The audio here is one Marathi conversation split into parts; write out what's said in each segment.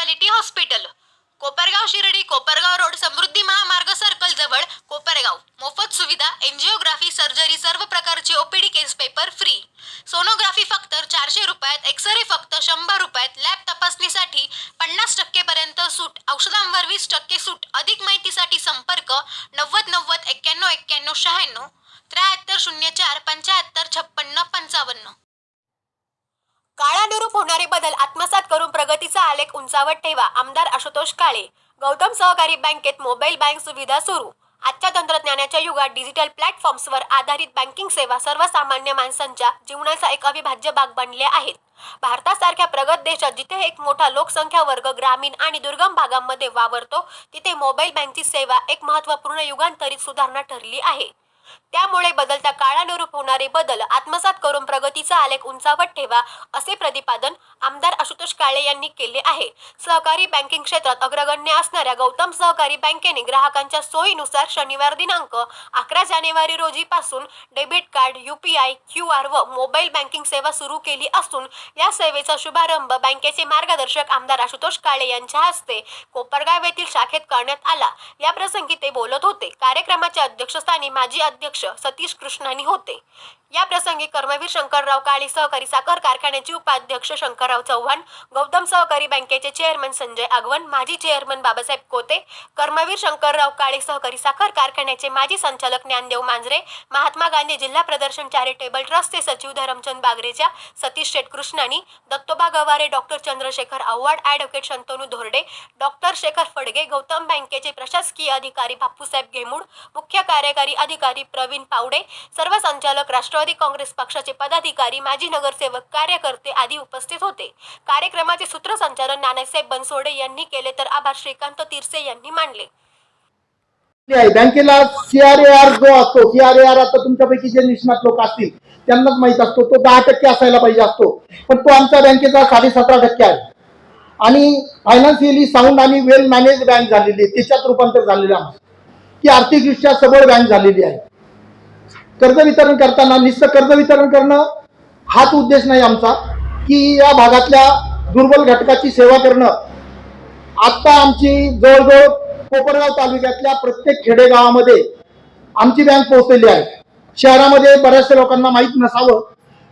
Speciality hospital Kopargaon Shirdi Kopargaon road Samruddhi Mahamarg circle जवळ कोपरगाव. मोफत सुविधा एन्जिओग्राफी सर्जरी सर्व प्रकारची OPD case paper free sonography फक्त चारशे रुपयात एक्सरे फक्त शंभर रुपयात लॅब तपासणीसाठी पन्नास टक्के पर्यंत सूट औषधांवर वीस टक्के सूट. अधिक माहितीसाठी संपर्क नव्वद नव्वद एक्क्याण्णव एक्क्याण्णव शहाण्णव त्र्याहत्तर शून्य चार पंच्याहत्तर छप्पन्न पंचावन्न. काळानुरूप होणारे बदल आत्मसात करून प्रगतीचा आलेख उंचावत ठेवा. आमदार आशुतोष काळे. गौतम सहकारी बँकेत मोबाईल बँक सुविधा सुरू. आजच्या तंत्रज्ञानाच्या युगात डिजिटल प्लॅटफॉर्म्सवर आधारित बँकिंग सेवा सर्वसामान्य माणसांच्या जीवनाचा एक अविभाज्य भाग बनले आहेत. भारतासारख्या प्रगत देशात जिथे एक मोठा लोकसंख्या वर्ग ग्रामीण आणि दुर्गम भागांमध्ये वावरतो तिथे मोबाईल बँकची सेवा एक महत्त्वपूर्ण युगांतरित सुधारणा ठरली आहे. त्यामुळे बदलत्या काळानुरूप होणारे बदल आत्मसात करून प्रगतीचा आलेख उंचावत ठेवा असे प्रतिपादन आमदार आशुतोष काळे यांनी केले आहे. सहकारी बँकिंग क्षेत्रात अग्रगण्य असणाऱ्या गौतम सहकारी बँकेने ग्राहकांच्या सोयीनुसार शनिवार दिनांक अकरा जानेवारी रोजी पासून debit card UPI Q R व मोबाईल बँकिंग सेवा सुरू केली असून या सेवेचा शुभारंभ बँकेचे मार्गदर्शक आमदार आशुतोष काळे यांच्या हस्ते कोपरगाव येथील शाखेत करण्यात आला. याप्रसंगी ते बोलत होते. कार्यक्रमाच्या अध्यक्षस्थानी माजी अध्यक्ष सतीश कृष्णानी होते. या प्रसंगी कर्मवीर शंकरराव काळे सहकारी साखर कारखान्याचे उपाध्यक्ष शंकरराव चव्हाण गौतम सहकारी बँकेचे चेअरमन संजय आगवण माजी चेअरमन बाबासाहेब कोते कर्मवीर शंकरराव काळे सहकारी साखर कारखान्याचे माजी संचालक ज्ञानदेव मांजरे महात्मा गांधी जिल्हा प्रदर्शन चॅरिटेबल ट्रस्टचे सचिव Dharamchand बागरेच्या Satish Sheth Krishnani Dattoba Gaware doctor Chandrashekhar Avhad advocate Shantanu Dhorde doctor Shekhar Phadge Gautam बँकेचे प्रशासकीय अधिकारी बापूसाहेब घेमूड मुख्य कार्यकारी अधिकारी प्रवीण पावडे सर्व संचालक राष्ट्रवादी काँग्रेस पक्षाचे पदाधिकारी माजी नगरसेवक कार्यकर्ते आदी उपस्थित होते. कार्यक्रमाचे सूत्रसंचालन नानासाहेब बनसोडे यांनी केले तर आभार श्रीकांत तिरसे यांनी मानले. बँकेला सीआरएआर जो असतो सीआरएआर आता तुमच्यापैकी जे निष्णात लोक असतील त्यांनाच माहीत असतो तो दहा टक्के असायला पाहिजे असतो. पण तो आमच्या बँकेचा साडे सतरा टक्के आहे. आणि फायनान्शियली साऊंड आणि वेल मॅनेज बँक झालेली आहे त्याच्यात रूपांतर झालेलं आहे. ती आर्थिकदृष्ट्या सबळ बँक झालेली आहे. कर्ज वितरण करताना नुसतं कर्ज वितरण करणं हाच उद्देश नाही आमचा. की या भागातल्या दुर्बल घटकाची सेवा करणं. आता आमची जवळजवळ कोपरगाव तालुक्यातल्या प्रत्येक खेडेगावामध्ये आमची बँक पोहोचलेली आहे. शहरामध्ये बऱ्याचशा लोकांना माहीत नसावं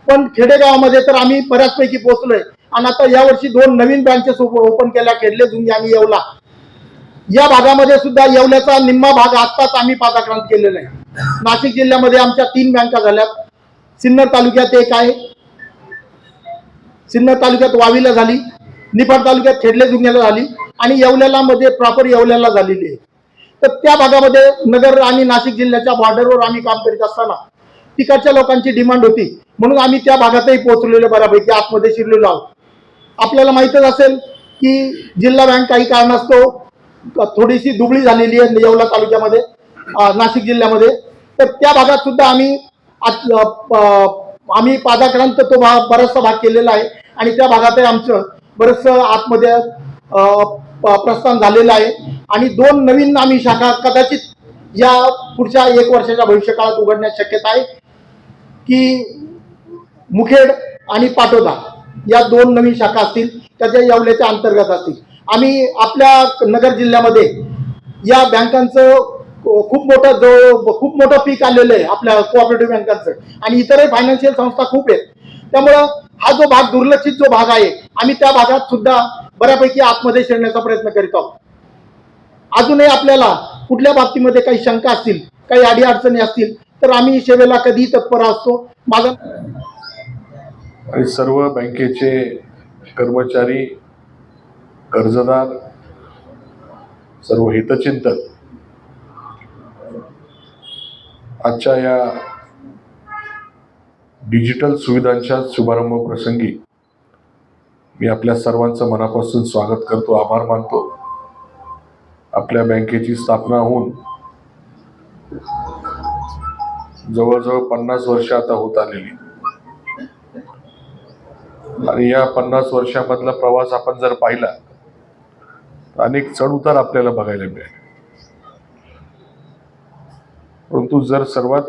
पण खेडेगावामध्ये तर आम्ही बऱ्याचपैकी पोहोचलोय. आणि आता यावर्षी दोन नवीन ब्रँचेस ओपन केल्या खेडले झुंगी आणि येवला. या भागामध्ये सुद्धा येवल्याचा निम्मा भाग आत्ताच आम्ही पादाक्रांत केलेला आहे. नाशिक जिल्ह्यामध्ये आमच्या तीन बँका झाल्यात. सिन्नर तालुक्यात एक आहे. सिन्नर तालुक्यात वावीला झाली. निफाड तालुक्यात खेडले जुन्याला झाली. आणि येवल्याला मध्ये प्रॉपर येवल्याला झालेली आहे. तर त्या भागामध्ये नगर आणि नाशिक जिल्ह्याच्या बॉर्डरवर आम्ही काम करीत असताना तिकडच्या लोकांची डिमांड होती. म्हणून आम्ही त्या भागातही पोहोचलेलो बऱ्यापैकी आतमध्ये शिरलेलो आहोत. आपल्याला माहीतच असेल की जिल्हा बँक काही कारणास्तव थोडीशी दुबळी झालेली आहे येवला तालुक्यामध्ये नाशिक जिल्ह्यामध्ये. तर त्या भागात सुद्धा आम्ही आत- आम्ही पादाक्रांत तो भाग बराचसा भाग केलेला आहे. आणि त्या भागातही आमचं बरंचसं आतमध्ये प- प्रस्थान झालेलं आहे. आणि दोन नवीन आम्ही शाखा कदाचित या पुढच्या एक वर्षाच्या भविष्यकाळात उघडण्यास शक्यता आहे की मुखेड आणि पाटोदा या दोन नवीन शाखा असतील त्याच्या येवल्याच्या अंतर्गत असतील. आम्ही आपल्या नगर जिल्ह्यामध्ये या बँकांचं खूप मोठा जो खूप मोठं पीक आलेलं आहे आपल्या कोऑपरेटिव्ह बँकांचं आणि इतरही फायनान्शियल संस्था खूप आहेत. त्यामुळं हा जो भाग दुर्लक्षित जो भाग आहे आम्ही त्या भागात सुद्धा बऱ्यापैकी आतमध्ये शिरण्याचा प्रयत्न करीत आहोत. अजूनही आपल्याला कुठल्या बाबतीमध्ये काही शंका असतील काही अडी अडचणी असतील तर आम्ही सेवेला कधीही तत्पर असतो. माझा आणि सर्व बँकेचे कर्मचारी कर्जदार सर्व हितचिंतक आजच्या या डिजिटल सुविधांच्या शुभारंभ प्रसंगी मी आपल्या सर्वांचं मनापासून स्वागत करतो आभार मानतो. आपल्या बँकेची स्थापना होऊन जवळजवळ पन्नास वर्ष आता होत आलेली. आणि या पन्नास वर्षामधला प्रवास आपण जर पाहिला तर अनेक चढउतार आपल्याला बघायला मिळेल. परंतु जर सर्वात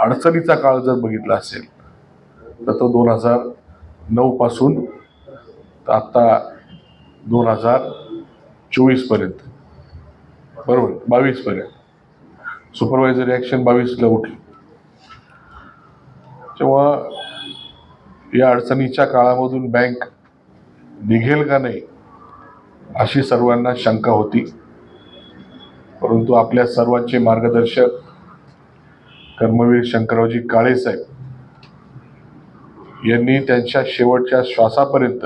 अडचणीचा काळ जर बघितला असेल तर तो दोन हजार नऊपासून तर आत्ता दोन हजार चोवीसपर्यंत बरोबर? बावीसपर्यंत सुपरवायझर ॲक्शन बावीसला उठली. तेव्हा या अडचणीच्या काळामधून बँक निघेल का नाही अशी सर्वांना शंका होती. परंतु आपल्या सर्वांचे मार्गदर्शक कर्मवीर शंकररावजी काळेसाहेब यांनी त्यांच्या शेवटच्या श्वासापर्यंत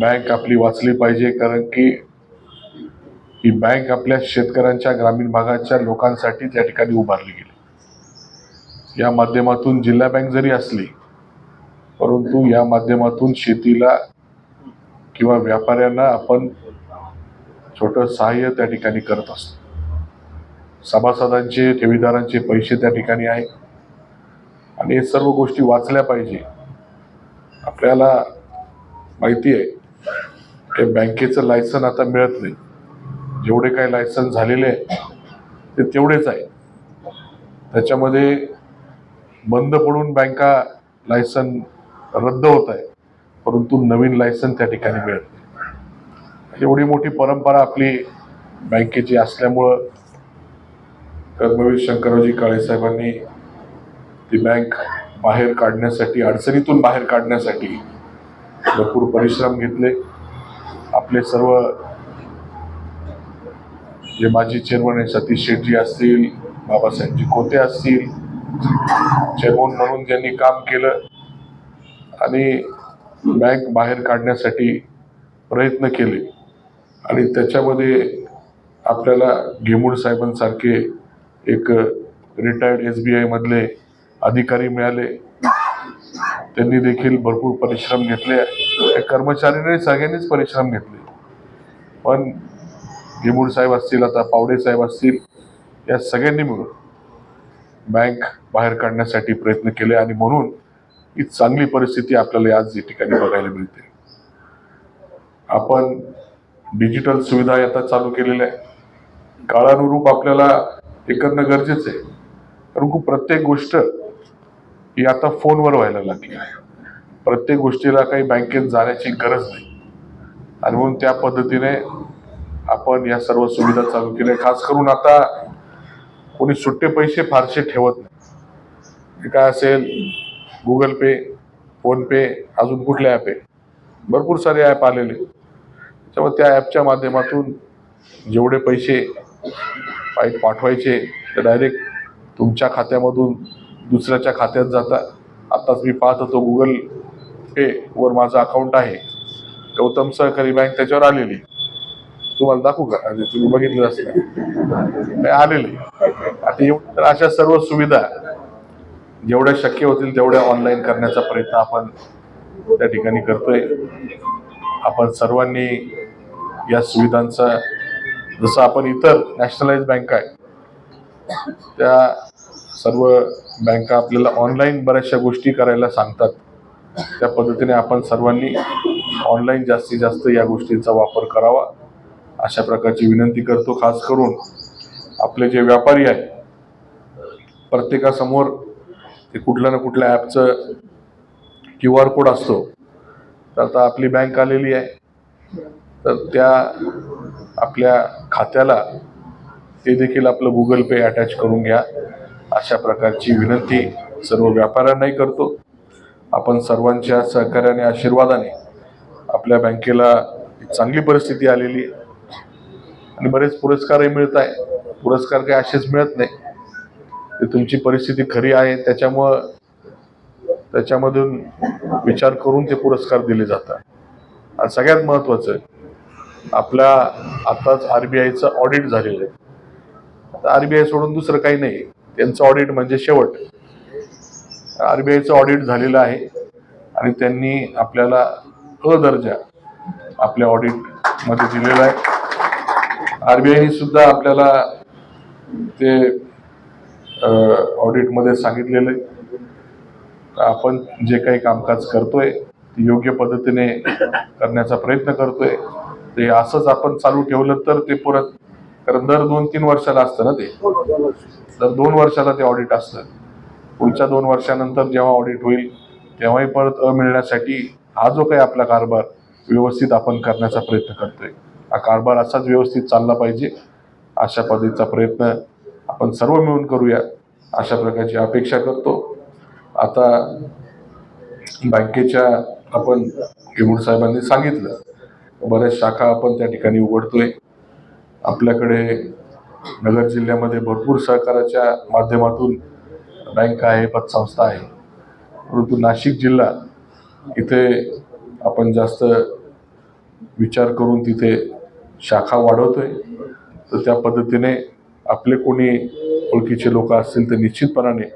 बँक आपली वाचली पाहिजे कारण की ही बँक आपल्या शेतकऱ्यांच्या ग्रामीण भागाच्या लोकांसाठी त्या ठिकाणी उभारली गेली. या माध्यमातून जिल्हा बँक जरी असली परंतु या माध्यमातून शेतीला किंवा व्यापाऱ्यांना आपण छोटं सहाय्य त्या ठिकाणी करत असतो. सभासदांचे ठेवीदारांचे पैसे त्या ठिकाणी आहे आणि हे सर्व गोष्टी वाचल्या पाहिजे. आपल्याला माहिती आहे की बँकेचं लायसन आता मिळत नाही. जेवढे काही लायसन झालेले आहे ते तेवढेच आहे त्याच्यामध्ये बंद पडून बँका लायसन रद्द होत आहे परंतु नवीन लायसन त्या ठिकाणी मिळत नाही. एवढी मोठी परंपरा आपली बँकेची असल्यामुळं कर्मवीर शंकररावजी काळेसाहेबांनी ती बँक बाहेर काढण्यासाठी अडचणीतून बाहेर काढण्यासाठी भरपूर परिश्रम घेतले. आपले सर्व जे माजी चेअरमन आहे सतीश शेट्टी असतील बाबासाहेबजी खोते असतील चेअरमन म्हणून ज्यांनी काम केलं आणि बँक बाहेर काढण्यासाठी प्रयत्न केले. आणि त्याच्यामध्ये आपल्याला घेमूड साहेबांसारखे एक रिटायर्ड एस बी आयमधले अधिकारी मिळाले. त्यांनी देखील भरपूर परिश्रम घेतले. कर्मचाऱ्यांनी सगळ्यांनीच परिश्रम घेतले. पण घेमुड साहेब असतील आता पावडे साहेब असतील या सगळ्यांनी मिळून बँक बाहेर काढण्यासाठी प्रयत्न केले आणि म्हणून ही चांगली परिस्थिती आपल्याला आज या ठिकाणी बघायला मिळते. आपण डिजिटल सुविधा आता चालू केलेल्या आहे काळानुरूप आपल्याला हे करणं गरजेचं आहे. परंतु प्रत्येक गोष्ट ही आता फोनवर व्हायला लागली आहे. प्रत्येक गोष्टीला काही बँकेत जाण्याची गरज नाही. आणि म्हणून त्या पद्धतीने आपण या सर्व सुविधा चालू केल्या. खास करून आता कोणी सुट्टे पैसे फारसे ठेवत नाही. काय असेल? गुगल पे फोनपे अजून कुठले ॲप आहे भरपूर सारे ॲप आलेले. त्यामुळे त्या ॲपच्या माध्यमातून जेवढे पैसे पाठवायचे तर डायरेक्ट तुमच्या खात्यामधून दुसऱ्याच्या खात्यात जाता. आत्ताच मी पाहत होतो गुगल पे वर माझं अकाउंट आहे. गौतम सहकारी बँक त्याच्यावर आलेली. तुम्हाला दाखवू का? तुम्ही बघितलं असेल आलेली. आता एवढं तर अशा सर्व सुविधा जेवढ्या शक्य होतील तेवढ्या ऑनलाईन करण्याचा प्रयत्न आपण त्या ठिकाणी करतोय. आपण सर्वांनी या सुविधांचा जसं आपण इतर नॅशनलाइज बँका आहे त्या सर्व बँका आपल्याला ऑनलाईन बऱ्याचशा गोष्टी करायला सांगतात. त्या पद्धतीने आपण सर्वांनी ऑनलाईन जास्तीत जास्त या गोष्टींचा वापर करावा. अशा प्रकारची विनंती करतो. खास करून आपले जे व्यापारी आहेत प्रत्येकासमोर ते कुठल्या ना कुठल्या ॲपचं क्यू आर कोड असतो. तर आता आपली बँक आलेली आहे. तर त्या आपल्या खात्याला ते देखील आपलं गुगल पे अटॅच करून घ्या. अशा प्रकारची विनंती सर्व व्यापाऱ्यांनाही करतो. आपण सर्वांच्या सहकार्याने आशीर्वादाने आपल्या बँकेला चांगली परिस्थिती आलेली आहे. आणि बरेच पुरस्कारही मिळत आहे. पुरस्कार काही असेच मिळत नाही. ते तुमची परिस्थिती खरी आहे. त्याच्यामुळं त्याच्यामधून विचार करून ते पुरस्कार दिले जातात. आणि सगळ्यात महत्त्वाचं आपल्या आताच आर बी आयचं ऑडिट झालेलं आहे. आर बी आय सोडून दुसरं काही नाही. त्यांचं ऑडिट म्हणजे शेवट. आर बी आयचं ऑडिट झालेलं आहे आणि त्यांनी आपल्याला अ दर्जा आपल्या ऑडिटमध्ये दिलेला आहे. आर बी आयने सुद्धा आपल्याला ते ऑडिटमध्ये सांगितलेलं आहे. आपण जे काही कामकाज करतोय ते योग्य पद्धतीने करण्याचा प्रयत्न करतोय. ते असंच आपण चालू ठेवलं तर ते परत कारण दर दोन तीन वर्षाला असतं ना ते. दर दोन वर्षाला ते ऑडिट असतं. पुढच्या दोन वर्षानंतर जेव्हा ऑडिट होईल तेव्हाही परत अ मिळण्यासाठी हा जो काही आपला कारभार व्यवस्थित आपण करण्याचा प्रयत्न करतोय. हा कारभार असाच व्यवस्थित चालला पाहिजे अशा पद्धतीचा प्रयत्न आपण सर्व मिळून करूया अशा प्रकारची अपेक्षा करतो. आता बँकेच्या आपण साहेबांनी सांगितलं बऱ्याच शाखा आपण त्या ठिकाणी उघडतोय. आपल्याकडे नगर जिल्ह्यामध्ये भरपूर सहकाराच्या माध्यमातून बँक आहे पतसंस्था आहे. परंतु नाशिक जिल्हा इथे आपण जास्त विचार करून तिथे शाखा वाढवतोय. तर त्या पद्धतीने आपले कोणी ओळखीचे लोक असतील तर निश्चितपणाने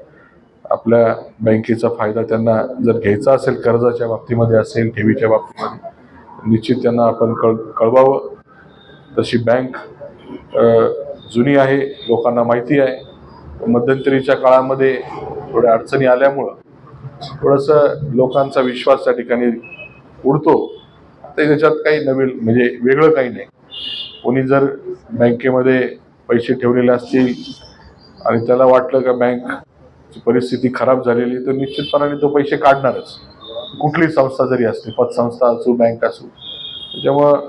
आपल्या बँकेचा फायदा त्यांना जर घ्यायचा असेल कर्जाच्या बाबतीमध्ये असेल ठेवीच्या बाबतीमध्ये निश्चित त्यांना आपण कळ कळवावं. तशी बँक जुनी आहे लोकांना माहिती आहे. मध्यंतरीच्या काळामध्ये थोड्या अडचणी आल्यामुळं थोडंसं लोकांचा विश्वास त्या ठिकाणी उडतो. ते त्याच्यात काही नवीन म्हणजे वेगळं काही नाही. कोणी जर बँकेमध्ये पैसे ठेवलेले असतील आणि त्याला वाटलं का बँकची परिस्थिती खराब झालेली तर निश्चितपणाने तो पैसे काढणारच. कुठली संस्था जरी असली पतसंस्था असो बँक असू त्याच्यामुळं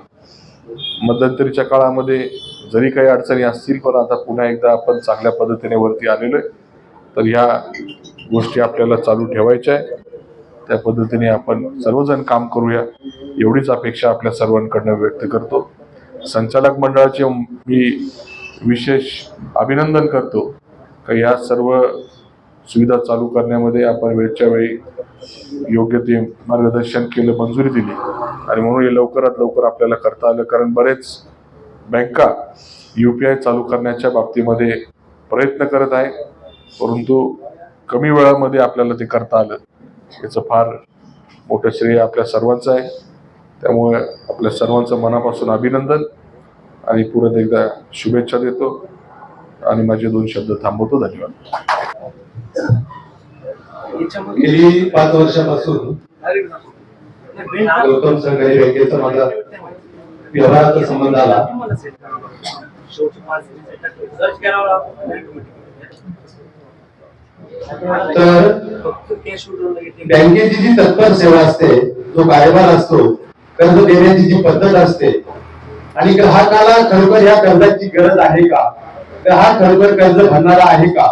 मध्यंतरीच्या काळामध्ये जरी काही अडचणी असतील पण आता पुन्हा एकदा आपण चांगल्या पद्धतीने वरती आलेलो आहे. तर ह्या गोष्टी आपल्याला चालू ठेवायच्या आहे. त्या पद्धतीने आपण सर्वजण काम करूया. एवढीच अपेक्षा आपल्या सर्वांकडनं व्यक्त करतो. संचालक मंडळाचे मी विशेष अभिनंदन करतो. का या सर्व सुविधा चालू करण्यामध्ये आपण वेळच्या वेळी योग्य ते मार्गदर्शन केलं मंजुरी दिली. आणि म्हणून हे लवकरात लवकर आपल्याला करता आलं. कारण बरेच बँका यू पी आय चालू करण्याच्या बाबतीमध्ये प्रयत्न करत आहे परंतु कमी वेळामध्ये आपल्याला ते करता आलं. याचं फार मोठं श्रेय आपल्या सर्वांचं आहे. त्यामुळे आपल्या सर्वांचं मनापासून अभिनंदन आणि पुरत एकदा शुभेच्छा देतो. आणि माझे दोन शब्द थांबवतो. धन्यवाद. गेली पाच वर्षापासून गौतम सहकारी बँकेचा माझा व्यवहाराचा संबंध आला. तर बँकेची जी तत्पर सेवा असते जो कारभार असतो कर्ज देण्याची जी पद्धत असते आणि ग्राहकाला खरोखर या कर्जाची गरज आहे का? ग्राहक खरोखर कर्ज भरणारा आहे का?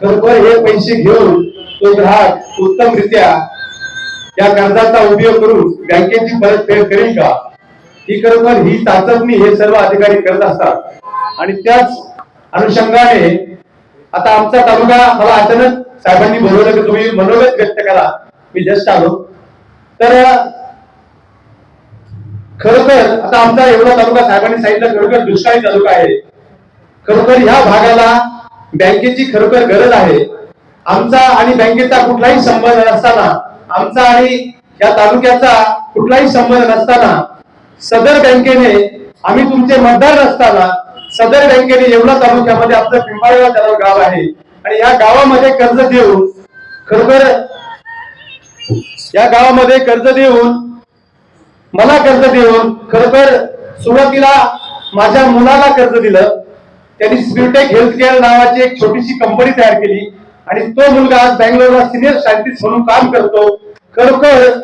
खरोखर हे पैसे घेऊन तो ग्राहक उत्तमरित्या या कर्जाचा उपयोग करून बँकेची परतफेड करेल का? ही खरोखर ही चाचपणी हे सर्व अधिकारी करत असतात. आणि त्याच अनुषंगाने आता आमचा तालुका मला अचानक साहेबांनी बोलवलं की तुम्ही मनोगत व्यक्त करा. मी जस्ट आलो. तर खरोखर आता आमचा एवढा तालुका साहेबांनी सांगितलं खरोखर दुष्काळी तालुका आहे. खरोखर ह्या भागाला बँकेची खरोखर गरज आहे. आमचा आणि बँकेचा कुठलाही संबंध नसताना आमचा आणि या तालुक्याचा कुठलाही संबंध नसताना सदर बँकेने आम्ही तुमचे मतदार नसताना सदर बँकेने एवढा तालुक्यामध्ये आपलं पिंपाळेला त्याला गाव आहे. आणि या गावामध्ये कर्ज देऊन खरोखर या गावामध्ये कर्ज देऊन मला कर्ज देऊन खरोखर सुरुवातीला माझ्या मुलाला कर्ज दिलं. त्यांनी स्पिरटेक हेल्थ केअर नावाची एक छोटीशी कंपनी तयार केली. आणि तो मुलगा आज बँगलोरला सिनियर सायंटिस्ट म्हणून काम करतो. खरोखर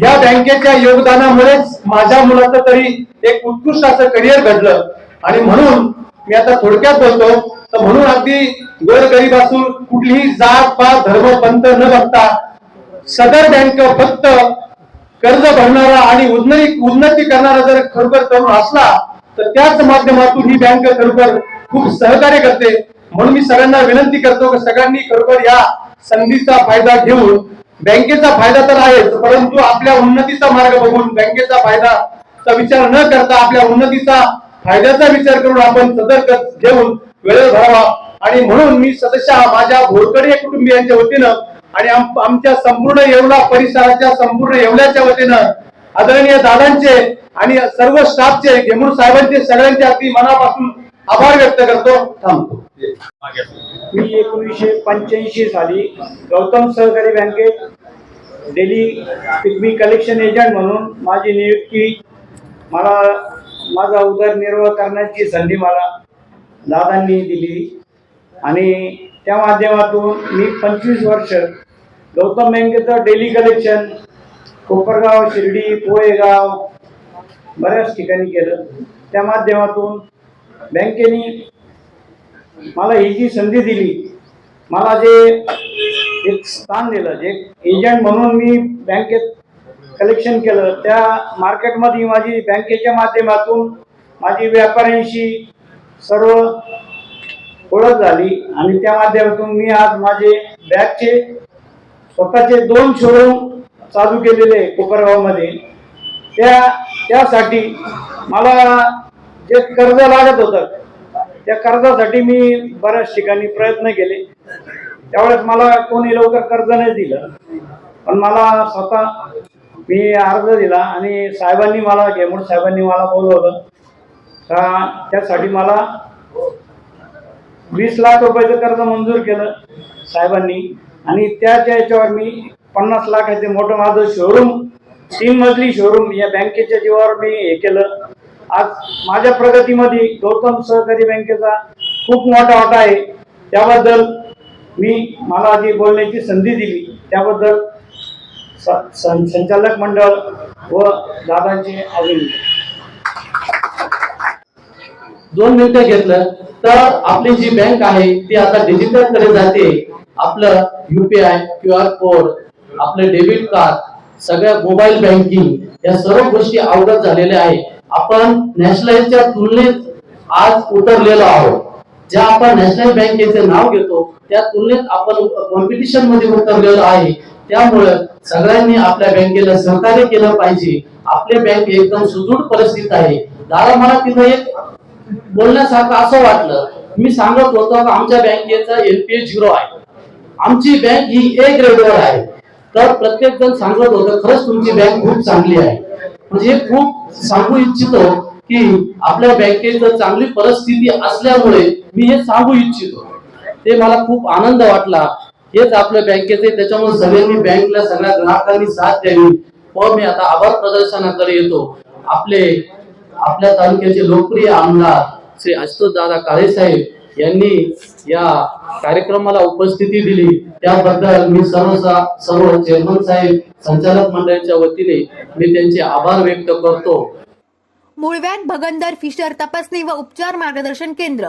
या बँकेच्या योगदानामुळेच माझ्या मुलाचं तरी एक उत्कृष्ट असं करिअर घडलं. आणि म्हणून मी आता थोडक्यात बोलतो तर म्हणून अगदी गोरगरीब असून कुठलीही जात पात धर्म पंथ न बघता सदर बँक फक्त कर्ज भरणारा आणि उन्नती उन्नती करणारा जर खरोखर तरुण असला तर त्याच माध्यमातून ही बँक खरोखर खूप सहकार्य करते. म्हणून मी सगळ्यांना विनंती करतो की सगळ्यांनी खरोखर या संधीचा फायदा घेऊन बँकेचा फायदा तर आहेच परंतु आपल्या उन्नतीचा मार्ग बघून बँकेचा फायदाचा विचार न करता आपल्या उन्नतीचा फायद्याचा विचार करून आपण सदर घेऊन वेळ भरावा आणि म्हणून मी सदस्य माझ्या घोरकडे कुटुंबियांच्या वतीनं आणि आमच्या संपूर्ण येवला परिसराच्या संपूर्ण येवल्याच्या वतीनं आदरणीय दादांचे आणि सर्व स्टाफचे घेमूर साहेबांचे सगळ्यांचे अगदी मनापासून आभार व्यक्त करतो. थांबतो. मी एकोणीसशे पंच्याऐंशी साली गौतम सहकारी बँकेत डेली पिकमी कलेक्शन एजंट म्हणून माझी नियुक्ती मला माझा उदरनिर्वाह करण्याची संधी मला दादांनी दिली. आणि त्या माध्यमातून मी पंचवीस वर्ष गौतम बँकेचं डेली कलेक्शन कोपरगाव शिर्डी पोहेगाव बऱ्याच ठिकाणी केलं. त्या माध्यमातून बँकेने मला ही जी संधी दिली मला जे एक स्थान दिलं जे एजंट म्हणून मी बँकेत कलेक्शन केलं त्या मार्केटमध्ये माझी बँकेच्या माध्यमातून माझी व्यापाऱ्यांशी सर्व ओळख झाली आणि त्या माध्यमातून मी आज माझे बॅगचे स्वतःचे दोन शोरूम चालू केलेले कोपरगावमध्ये. त्या त्यासाठी मला जे कर्ज लागत होतं त्या कर्जासाठी मी बऱ्याच ठिकाणी प्रयत्न केले. त्यावेळेस मला कोणी लवकर कर्ज नाही दिलं. पण मला स्वतः मी अर्ज दिला आणि साहेबांनी मला घेमूड साहेबांनी मला बोलवलं. का त्यासाठी मला वीस लाख रुपयाचं कर्ज मंजूर केलं साहेबांनी. आणि त्याच्या याच्यावर मी पन्नास लाखाचे मोठं माझं शोरूम तीन मजली शोरूम या बँकेच्या जीवावर मी हे केलं. आज माझ्या प्रगतीमध्ये गौतम सहकारी बँकेचा खूप मोठा वाटा आहे. त्याबद्दल मी मला जी बोलण्याची संधी दिली. त्याबद्दल संचालक मंडळ व दादांचे अभिनंदन. दोन मिनिटं घेतलं. तर आपली जी बँक आहे ती आता डिजिटलकडे जाते. आपलं युपीआय क्यू आर कोड आपलं डेबिट कार्ड सगळ्या मोबाईल बँकिंग या सर्व गोष्टी अवगत झालेल्या आहे आपण नॅशनलाइजच्या तुलनेत आज उतरलेलो आहोत. ज्या आपण नॅशनल बँकेचे नाव घेतो त्या तुलनेत आपण कॉम्पिटिशनमध्ये उतरलेलो आहे. त्यामुळे सगळ्यांनी आपल्या बँकेला सहकार्य केलं पाहिजे. आपली बँक एकदम सुदृढ परिस्थितीत आहे. दादा मला तिथं एक बोलण्यासारखं असं वाटलं. मी सांगत होतो आमच्या बँकेचा एनपीए झिरो आहे. आमची बँक ही ए ग्रेडवर आहे. तर प्रत्येक जण सांगत होतं खरंच तुमची बँक खूप चांगली आहे. म्हणजे खूप सांगू इच्छितो की आपल्या बँकेचं चांगली परिस्थिती असल्यामुळे मी हे सांगू इच्छितो. ते मला खूप आनंद वाटला. हेच आपल्या बँकेचे त्याच्यामुळे सगळ्यांनी बँकला सगळ्या ग्राहकांनी साथ द्यावी. व मी आता आभार प्रदर्शनाकडे येतो. आपले आपल्या तालुक्याचे लोकप्रिय आमदार श्री अशोक दादा काळे साहेब यांनी या कार्यक्रमाला उपस्थिती दिली. त्याबद्दल मी सर्व सर्व चेअरमन साहेब संचालक मंडळाच्या वतीने मी त्यांचे आभार व्यक्त करतो. मुळव्यात भगंदर फिशर तपासणी व उपचार मार्गदर्शन केंद्र